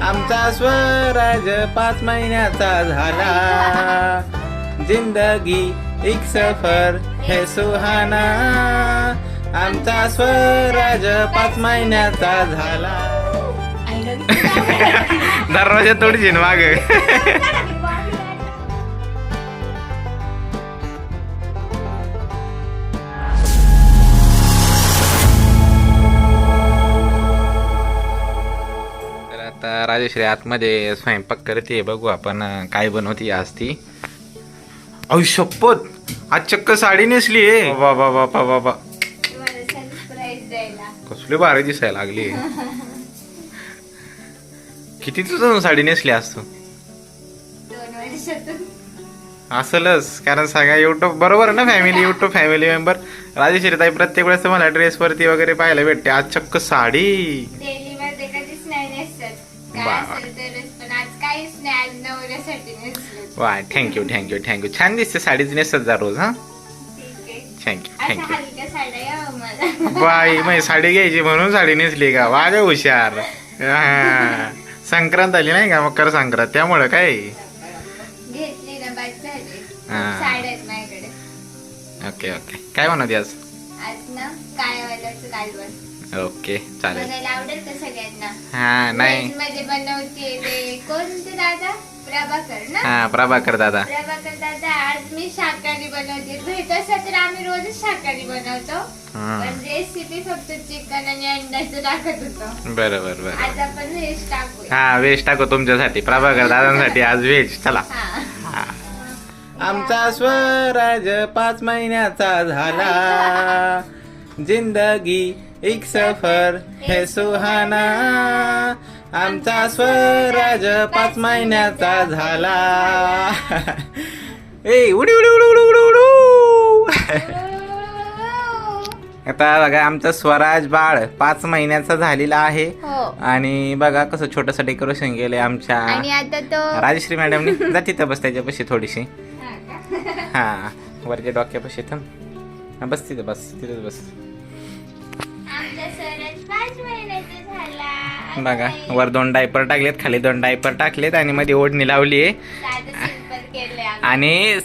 आमचा स्वराज पाच महिन्याचा झाला. जिंदगी एक सफर है सुहाना. आमचा स्वराज पाच महिन्याचा झाला. दरवाजा तोडशील माग. राजेश्री आतमध्ये स्वयंपाक करते बघू आपण काय बनवते आज ती. अहो शपथ! आज चक्क साडी नेसली आहे बाबा बाबा बाबा सरप्राईज द्यायला कसली भारी दिसायला लागली किती तुझं साडी नेसली आज तू? असलच कारण सगळ्या युट्यूब बरोबर ना family YouTube family member Rajeshree ताई प्रत्येक वेळेस मला ड्रेस वरती वगैरे पाहायला भेटते. आज चक्क साडी. वा थँक्यू थँक्यू थँक्यू छान दिसते साडीच नेसत जा रोज हा? थँक्यू थँक्यू बाई मग साडी घ्यायची म्हणून साडी नेसली का? वाग हुशार. हा. संक्रांत आली नाही का? मकर संक्रांत त्यामुळं काय? हा. Okay okay. काय म्हणते आज? ओके चालेल. बघायला आवडेल का सगळ्यांना? हा नाही. मध्ये बनवते ते. कोणते दादा? प्रभाकर ना? हा प्रभाकर दादा. प्रभाकर दादा आज मी शाकाहारी बनवते. भेट असं तर आम्ही रोजच शाकाहारी बनवतो. हा. पण रेसिपी फक्त चिकन आणि अंड्याचं टाकत होतो. बरं बरं बरं आज आपण व्हेज टाकूया. हा व्हेज टाकू तुमच्यासाठी. प्रभाकर दादांसाठी आज व्हेज चला. हा. आमचा स्वराज पाच महिन्याचा झाला. जिंदगी एक सफर है सुहाना. आमचा स्वराज पाच महिन्याचा झाला. ए उडी उडी उडी उडी उडी उडू. आता बघा आमचा स्वराज बाळ पाच महिन्याचा झालेला आहे. हो. आणि बघा कसं छोटस डेकोरेशन केलंय आमच्या आणि आता तो राजश्री मॅडमनी. जा तिथं बस त्याच्यापाशी थोडीशी. हा? हा वरच्या डोक्यापाशी थांब. हा, बस तिथं बस तिथं बस. बघा वर दोन डायपर टाकलेत खाली दोन डायपर टाकलेत आणि मध्ये ओढणी लावली आहे सिंपल. आणि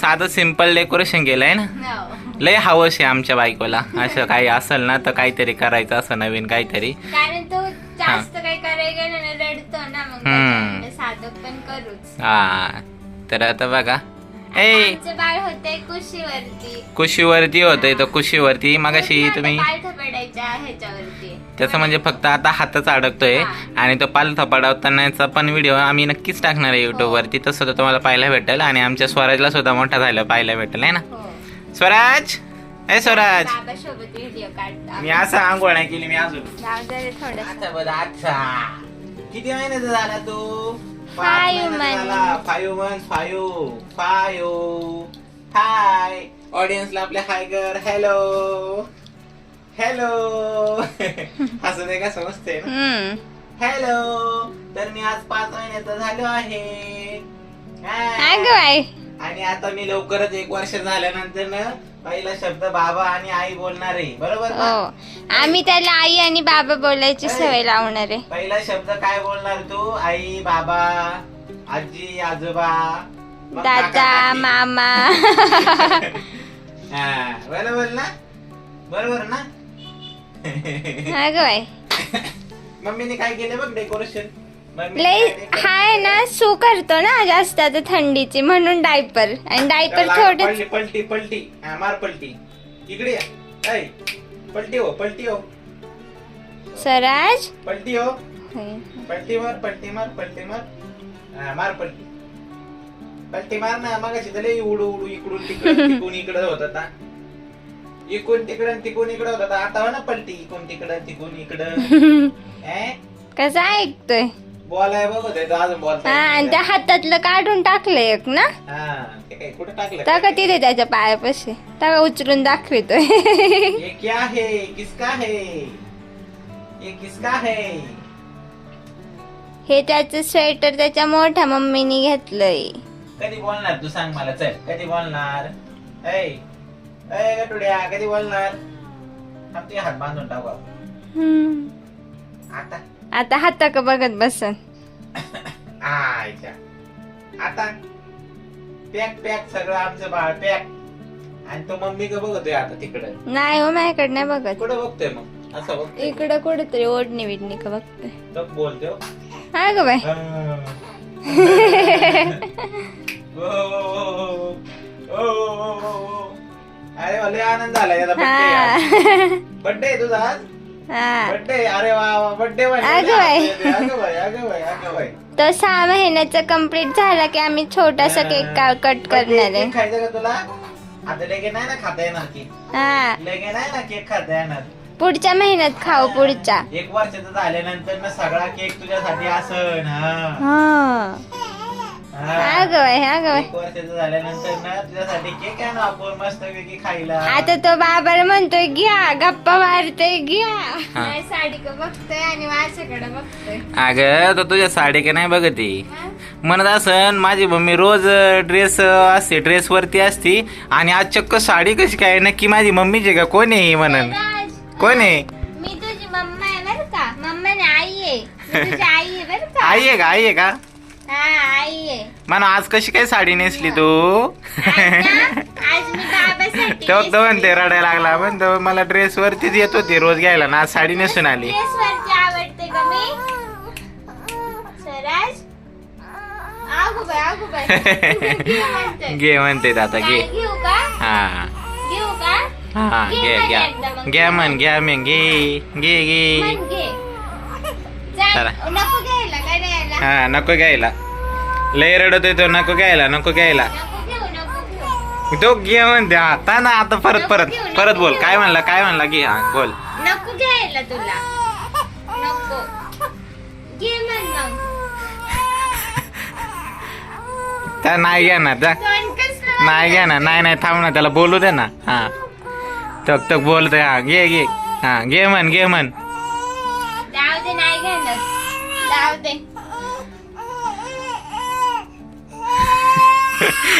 साधं सिंपल डेकोरेशन केलंय ना? हो. लय हवस आहे आमच्या बायकोला. असं काही असेल ना तर काहीतरी करायचं असं नवीन काहीतरी. हा. तर आता बघा ए. आमचं बाळ होतंय कुशीवरती. कुशीवरती होतंय तर कुशीवरती मगाशी तुम्ही ह्याच्यावरती. त्याचं म्हणजे फक्त आता हातच अडकतोय हा. आणि तो पालथा पडवतानाचा पण व्हिडिओ आम्ही नक्कीच टाकणार आहे युट्यूब वरती. तसं तर तुम्हाला पाहायला भेटेल आणि आमच्या स्वराजला सुद्धा मोठा झाला पाहायला भेटेल आहे ना? हो. स्वराज! ए स्वराज! बाबा सोबत व्हिडिओ काढतो. मी असं आंघोळ नाही केली मी अजून. जाऊ दे रे थोडं आता बघ अच्छा किती महिन्याचा झाला तू? Five month five five hi. ऑडियन्सला आपले हाय कर. हॅलो हॅलो असं ते का? समजते ना? हॅलो तर मी आज पाच महिन्याचा झालो आहे. काय ग बाई. आणि आता मी लवकरच एक वर्ष झाल्यानंतर ना पहिला शब्द बाबा आणि आई बोलणार आहे. बरोबर ना? हो. आम्ही त्याला आई आणि बाबा बोलायची सवय लावणार आहे. पहिला शब्द काय बोलणार तू? आई बाबा आजी आजोबा मग काका, दादा काकी. मामा. हा, बरोबर ना? बरोबर ना? हा ग बाई. मम्मीने काय केलं बघ डेकोरेशन? लय हाय ना सू करतो ना जास्त आता थंडीची म्हणून डायपर आणि डायपर थोडे पलटी पलटी पलटी. हा, मार पलटी. इकडे या. ऐ, पलटी हो पलटी हो. स्वराज पलटी हो. पलटी मार पलटी मार पलटी मार. हा, मार पलटी. पलटी मार ना मग लय उडू उडू इकडून तिकडं तिकून इकडं होत आता इकडून तिकडं तिकून इकडं होत आता आता हो ना पलटी इकडून तिकडं तिकून इकडं. ए? कसं ऐकतोय? आहे तो अजून हा आणि त्या हातातलं काढून टाकलं एक ना? हा ते काय कुठं टाकलं? टाका तिथे त्याच्या पायापाशी. टाका उचलून दाखवितोय. ये क्या है? किसका है? ये किसका है? हे त्याचं स्वेटर त्याच्या मोठ्या मम्मीने घेतलंय. कधी बोलणार तू सांग मला चल. कधी बोलणार? ऐ ऐ गटुड्या कधी बोलणार? हात बांधून टाकू आपण. हम्म. आता. आता हाता का बघत बसन? आयच्या आता पॅक पॅक सगळं आमचं बाळ पॅक. आणि तो मम्मी का बघतोय आता तिकडं? नाही हो माझ्याकडे नाही बघत. कुठं बघतोय मग? असं बघतोय. इकडं कुठेतरी ओढणी बिडणी का बघतोय. तो बोलतोय हो. हा. ग बाय अरे लय आनंद झाला याचा हा. बड्डे तुझा आज? बड्डे अरे वा अगं बाई. बाई तो सहा महिन्याचा कंप्लीट झाला की आम्ही छोटासा केक कट करणार आहे. केक खायचं का तुला? आता लेगे नाही ना खाता येणार की. हा. लेगे नाही ना केक खाता येणार. पुढच्या महिन्यात खाऊ पुढच्या. एक वर्षाचं झाल्यानंतर ना सगळा केक तुझ्यासाठी असन हा. हा. हा. हा ग बाय हा ग बाय एक वर्षाचं झाल्यानंतर ना तुझ्यासाठी केक आहे ना आपण मस्त पैकी खायला. आता तो बाबाला म्हणतोय घ्या गप्पा मारतोय घ्या. माझी साडी का बघतोय आणि माझ्याकडे बघतोय. अगं तो तुझ्या साडी का नाही बघती म्हणत असन माझी मम्मी रोज ड्रेस असते ड्रेस वरती असती आणि आज चक्क साडी कशी काय? नक्की माझी मम्मीची का? कोण आहे ही म्हणन? राज, कोण आहे? मी तुझी मम्मा आहे बर का? मम्मा नाही आई आहे. मी तुझी आई आहे बर का? आई आहे का? आई आहे का? हा आई. आहे म्हणा आज कशी काय साडी नेसली तू? मी तो तो म्हणते रडायला लागला. पण तो मला ड्रेस वरतीच येत होती रोज घ्यायला ना आज साडी नेसून आली. मी? घे म्हणते आता घे. हा. हा घे घ्या. घ्या म्हण घ्या म्हण घे घे घे. चला. नको घ्यायला काय द्यायला हा नको घ्यायला लय रडतोय तो नको घ्यायला नको घ्यायला तो घे म्हणते आता ना आता परत परत परत बोल काय म्हणला काय म्हणला घे हा बोल नको घ्यायला तुला नको घे म्हण मग त्या नाही घेणार जा दोन कसं नाही नाही नाही थांब ना त्याला बोलू दे ना हा तक तक बोलतोय हा घे घे हा घे म्हण घे म्हण जाऊ दे नाही घेणार जाऊ दे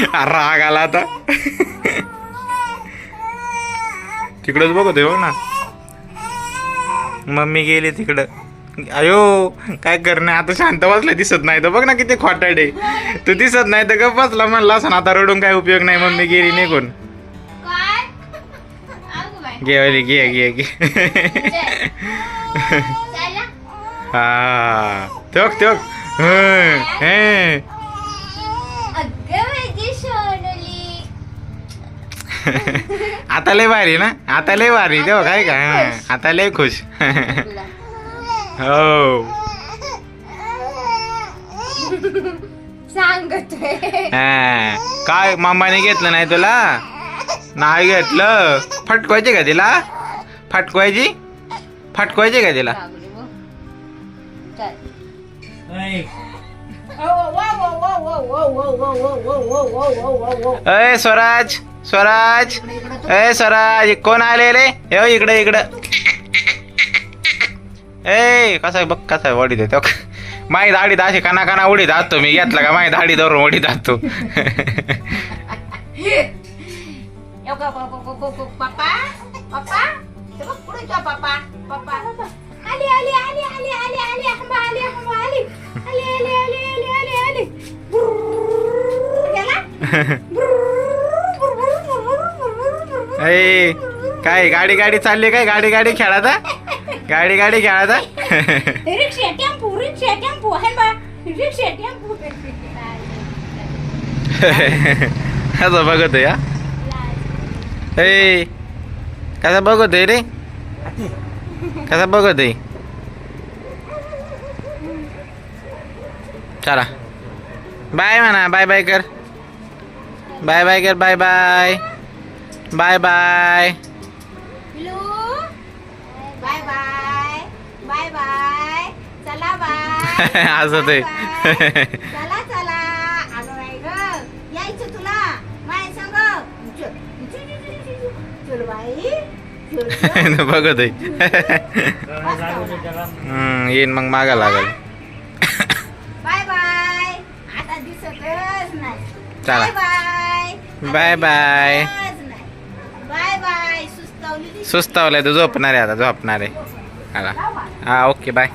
राग आला आता. तिकडच बघतोय बघ ना. मम्मी गेली तिकडं. अयो काय करणे? आता शांत बसला दिसत नाही तर बघ ना किती खोटाडे तू दिसत नाही तर गप बसला म्हणला असं आता रडून काय उपयोग नाही मम्मी गेली निघून. अगं बाय घे वाली, घे घे. घे हा तेवक तेवक आता लय भारी ना? आता लय भारी तेव्हा काय का? हं, आता लय खुश. हो. हा. काय मामाने घेतलं नाही तुला? नाही घेतलं. फटकवायची का तिला? फटकवायची? फटकवायची का तिला? चल अय स्वराज! स्वराज अय स्वराज कोण आले रे? यो इकडे इकडं. ए कसा बघ कसा वडी देतो माही दाढी अशी काना काना उडी जातो मी. घेतला का माही दाढी धरून उडी जातो? ए काय गाडी गाडी चालली काय? गाडी गाडी खेळाता गाडी गाडी आहे टेम्पो. असं बघत या ए कसा बघत रे? कसा बघत आहे? चला. बाय म्हणा बाय बाय कर. बाय बाय कर bye bye bye bye. Bye bye. Bye bye. चला बाय. असं ते. चला चला. आलो नाही ग. यायचं तुला. माय संग. चल. बाई. बघत आहे. येईन मग मागा लागल. Bye bye. आता दिसतच नाही. चला. Bye bye. सुस्तावलंय तू झोपणार आहे आता झोपणार आहे. आला हा ओके बाय.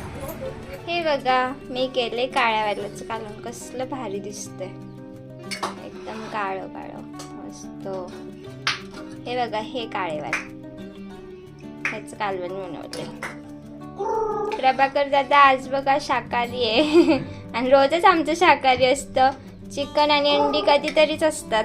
हे बघा मी केले काळ्या वाल्याचं कालून कसलं भारी दिसतंय. एकदम काळं काळं मस्त. हे बघा हे काळे वाल ह्याचं कालवण बनवते प्रभाकर दादा आज बघा शाकाहारी आहे. आणि रोजच आमचं शाकाहारी असतं. चिकन आणि अंडी कधीतरीच असतात.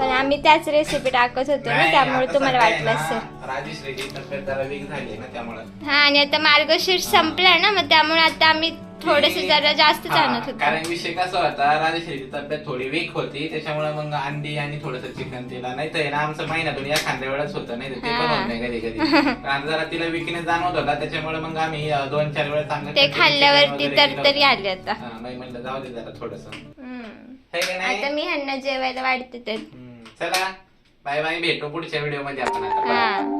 पण आम्ही त्याच रेसिपी टाकत होतो ना त्यामुळे तुम्हाला वाटलं असेल. ना, राजश्रीची तब्येत जरा वीक झाली ना त्यामुळं. हा आणि आता मार्गशीर्ष संपलाय ना मग त्यामुळे आता आम्ही थोडेसे जरा जास्त आणत होतो. कारण विषय कसा होता राजश्रीची तब्येत थोडी वीक होती त्याच्यामुळे मग अंडी आणि थोडस चिकन तिला नाही तर ना आमचं महिन्यातून एखाद्या वेळेस होतं नाही तर ते पण. होत नाही कधी कधी कारण जरा तिला विकनेस जाणवत होता त्याच्यामुळे मग आम्ही अं, दोन चार वेळा चांगलं ते खाल्ल्यावरती तर तरी. आले आता. हा, मग म्हणलं जाऊ दे जरा थोडस. हम्म. आता मी ह्यांना जेवायला वाढते तर. हम्म, चला बाय बाय भेटू पुढच्या व्हिडिओमध्ये आपण आता. हा.